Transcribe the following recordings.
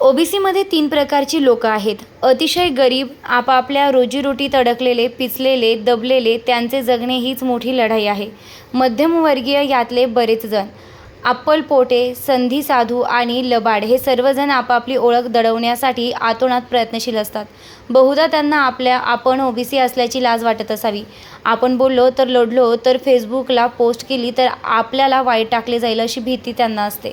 ओबीसीमध्ये तीन प्रकारची लोक आहेत. अतिशय गरीब आपापल्या रोजीरोटीत अडकलेले पिचलेले दबलेले त्यांचे जगणे हीच मोठी लढाई आहे. मध्यमवर्गीय यातले बरेच जण. अप्पल पोटे संधी साधू आणि लबाड हे सर्वजण आपापली ओळख दडवण्यासाठी आतोनात प्रयत्नशील असतात. बहुधा त्यांना आपल्या आपण ओबीसी असल्याची लाज वाटत असावी. आपण बोललो तर लढलो तर फेसबुकला पोस्ट केली तर आपल्याला वाईट टाकले जाईल अशी भीती त्यांना असते.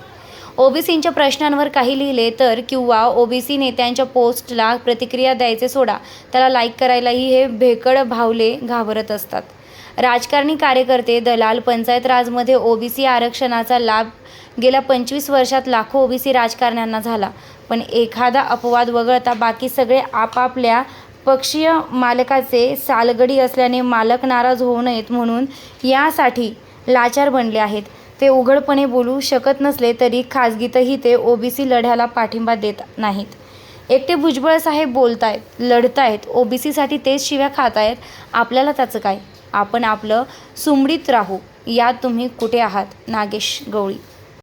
ओबीसींच्या प्रश्नांवर काही लिहिले तर किंवा ओबीसी नेत्यांच्या पोस्टला प्रतिक्रिया द्यायचे सोडा त्याला लाईक करायलाही हे भेकड भावले घाबरत असतात. राजकारणी कार्यकर्ते दलाल पंचायत राजमध्ये ओबीसी आरक्षणाचा लाभ गेल्या पंचवीस वर्षात लाखो ओबीसी राजकारण्यांना झाला. पण एखादा अपवाद वगळता बाकी सगळे आपापल्या पक्षीय मालकाचे सालगडी असल्याने मालक नाराज होऊ नयेत म्हणून यासाठी लाचार बनले आहेत. ते उघडपणे बोलू शकत नसले तरी खाजगीतही ते ओबीसी लढ्याला पाठिंबा देत नाहीत. एकटे भुजबळ साहेब बोलतायत लढतायत ओबीसीसाठी तेच शिव्या खातायत आपल्याला त्याचं काय? आपण आपलं सुमडीत राहू यात तुम्ही कुठे आहात? नागेश गवळी.